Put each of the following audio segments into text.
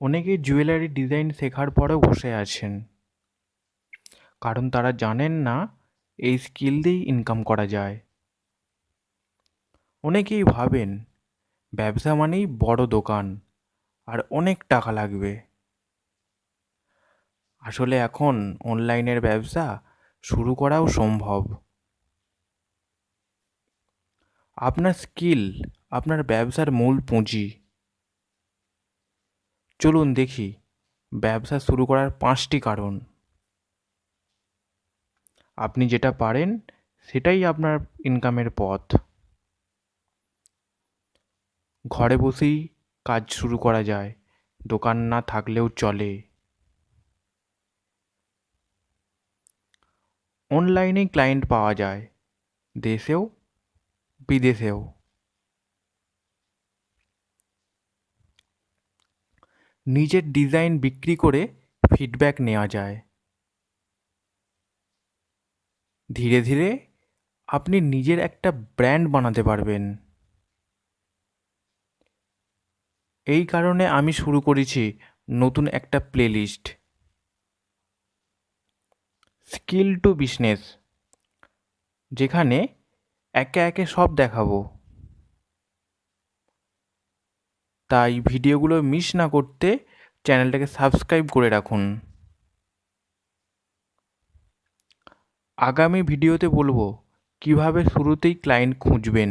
অনেকেই jewellery design শেখার পরেও বসে আছেন। কারণ তারা জানেন না, এই স্কিল দিয়েই ইনকাম করা যায়। অনেকেই ভাবেন, ব্যবসা মানেই বড় দোকান, আর অনেক টাকা লাগবে। আসলে এখন অনলাইনের ব্যবসা শুরু করাও সম্ভব। আপনার স্কিল, আপনার ব্যবসার মূল পুঁজি চলুন দেখি ব্যবসা শুরু করার পাঁচটি কারণ। আপনি যেটা পারেন সেটাই আপনার ইনকামের পথ। ঘরে বসেই কাজ শুরু করা যায়, দোকান না থাকলেও চলে। অনলাইনে ক্লায়েন্ট পাওয়া যায়, দেশেও, বিদেশেও। নিজের ডিজাইন বিক্রি করে ফিডব্যাক নেওয়া যায়। ধীরে ধীরে আপনি নিজের একটা ব্র্যান্ড বানাতে পারবেন। এই কারণে আমি শুরু করেছি নতুন একটা প্লেলিস্ট স্কিল টু বিজনেস যেখানে একে একে সব দেখাবো। তাই ভিডিওগুলো মিস না করতে চ্যানেলটাকে সাবস্ক্রাইব করে রাখুন। আগামী ভিডিওতে বলব কীভাবে শুরুতেই ক্লায়েন্ট খুঁজবেন।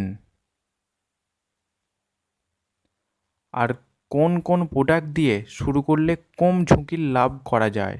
আর কোন কোন প্রোডাক্ট দিয়ে শুরু করলে কম ঝুঁকির লাভ করা যায়।